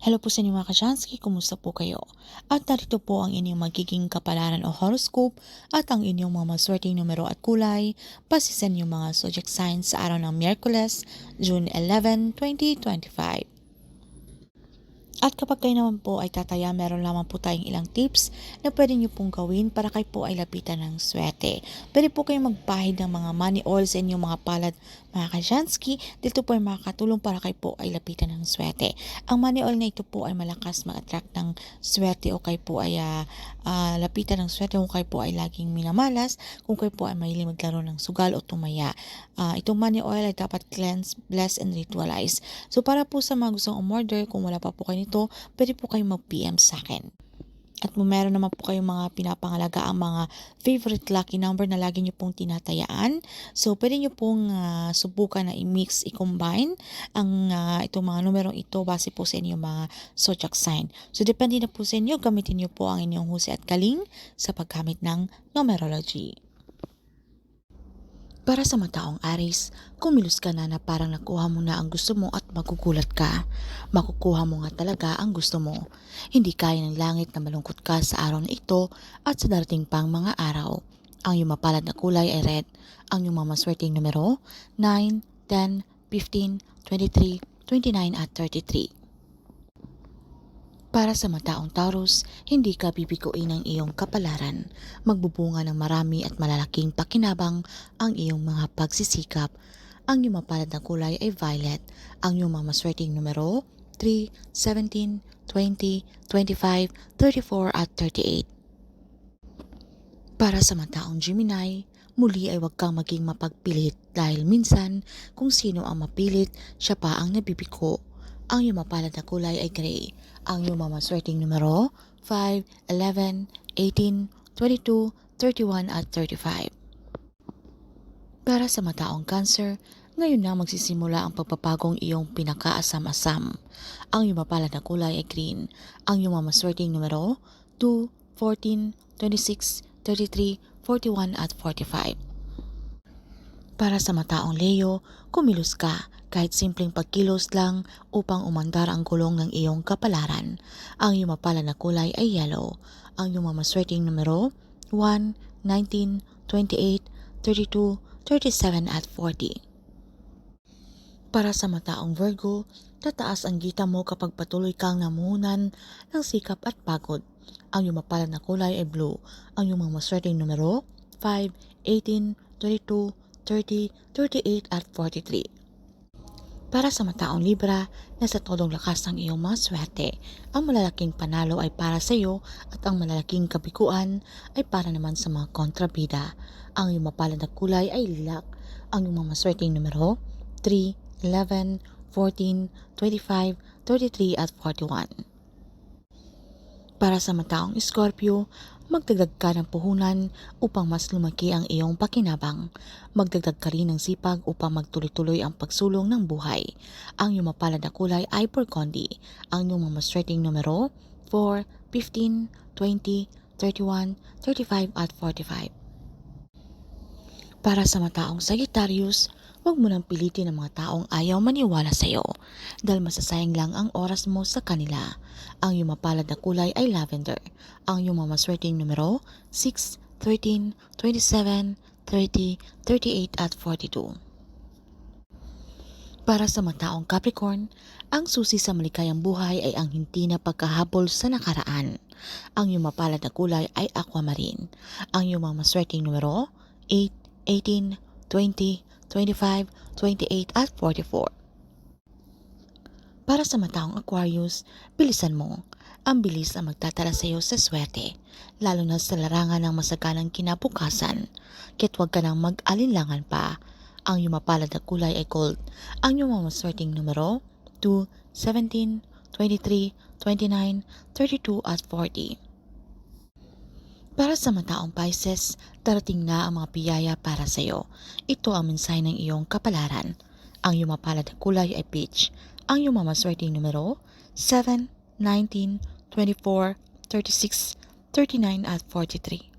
Hello po sa inyo mga kasyansky, kumusta po kayo? At narito po ang inyong magiging kapalaran o horoscope at ang inyong mga maswerteng numero at kulay base sa inyong mga zodiac signs sa araw ng Miyerkules, June 11, 2025. At kapag kayo naman po ay tataya, meron lamang po tayong ilang tips na pwede nyo pong gawin para kayo po ay lapitan ng swerte. Pwede po kayong magpahid ng mga money oil sa inyong mga palad mga kasyansky. Dito po ay makakatulong para kayo po ay lapitan ng swerte. Ang money oil na ito po ay malakas mag-attract ng swerte o kayo po ay ah, ah, lapitan ng swerte kung kayo po ay laging minamalas, kung kayo po ay mahilig maglaro ng sugal o tumaya. Ah, itong money oil ay dapat cleanse, bless, and ritualize. So para po sa mga gustong umorder, kung wala pa po kayo nito, pwede po kayong mag-PM sa akin. At kung meron naman po kayong mga pinapangalaga ang mga favorite lucky number na lagi nyo pong tinatayaan. So, pwede nyo pong ah, subukan na i-mix, i-combine ang ah, itong mga numerong ito base po sa inyong mga zodiac sign. So, depende na po sa inyo. Gamitin nyo po ang inyong husay at galing sa paggamit ng numerology. Para sa mataong Aris, kumilos ka na na parang nakuha mo na ang gusto mo at magugulat ka. Makukuha mo nga talaga ang gusto mo. Hindi kaya ng langit na malungkot ka sa araw na ito at sa darating pang mga araw. Ang iyong mapalad na kulay ay red. Ang iyong mamaswerteng numero, 9, 10, 15, 23, 29 at 33. Para sa mataong Taurus, hindi ka bibiguin ng iyong kapalaran. Magbubunga ng marami at malalaking pakinabang ang iyong mga pagsisikap. Ang iyong mapalad na kulay ay violet. Ang iyong mga maswerteng numero, 3, 17, 20, 25, 34 at 38. Para sa mataong Gemini, muli ay huwag kang maging mapagpilit dahil minsan kung sino ang mapilit, siya pa ang nabibiko. Ang iyong mapalad na kulay ay gray. Ang iyong mamaswerteng numero, 5, 11, 18, 22, 31 at 35. Para sa mataong cancer, ngayon na magsisimula ang pagpapagong iyong pinakaasam-asam. Ang iyong mapalad na kulay ay green. Ang iyong mamaswerteng numero, 2, 14, 26, 33, 41 at 45. Para sa mataong Leo, kumilos ka kahit simpleng pagkilos lang upang umandar ang gulong ng iyong kapalaran. Ang iyong mapalad na kulay ay yellow. Ang iyong mamaswerteng numero 1, 19, 28, 32, 37 at 40. Para sa mataong Virgo, tataas ang gita mo kapag patuloy kang namuhunan ng sikap at pagod. Ang iyong mapalad na kulay ay blue. Ang iyong mga maswerteng numero 5, 18, 22, 30, 38 at 43. Para sa mataong Libra, nasa todong lakas ng iyong mga swerte. Ang malalaking panalo ay para sa iyo at ang malalaking kabiguan ay para naman sa mga kontrabida. Ang iyong mapalad na kulay ay lilac. Ang iyong mga maswerteng numero 3, 11, 14, 25, 33 at 41. Para sa mataong Scorpio, magdagdag ka ng puhunan upang mas lumaki ang iyong pakinabang. Magdagdag ka rin ng sipag upang magtuloy-tuloy ang pagsulong ng buhay. Ang iyong mapalad na kulay ay burgundy. Ang iyong mamaswerteng numero 4, 15, 20, 31, 35 at 45. Para sa mataong Sagittarius, huwag mo nang pilitin ang mga taong ayaw maniwala sa iyo dahil masasayang lang ang oras mo sa kanila. Ang iyong mapalad na kulay ay lavender. Ang iyong mamaswerteng numero 6, 13, 27, 30, 38 at 42. Para sa mataong Capricorn, ang susi sa malikayang buhay ay ang hindi na pagkahabol sa nakaraan. Ang iyong mapalad na kulay ay aquamarine. Ang iyong mga maswerteng numero 8, 18, 20, 25, 28 at 44. Para sa mataong Aquarius, bilisan mo. Ang bilis ang magtatala sa iyo sa swerte, lalo na sa larangan ng masaganang kinabukasan. Kaya't huwag ka nang mag-alinlangan pa. Ang iyong mapalad na kulay ay gold. Ang iyong mamaswerteng numero 2, 17, 23, 29, 32 at 40. Para sa mataong Pisces, darating na ang mga biyaya para sa iyo. Ito ang mensahe ng iyong kapalaran. Ang iyong mapalad na kulay ay peach. Ang iyong mamaswerteng numero 7, 19, 24, 36, 39 at 43.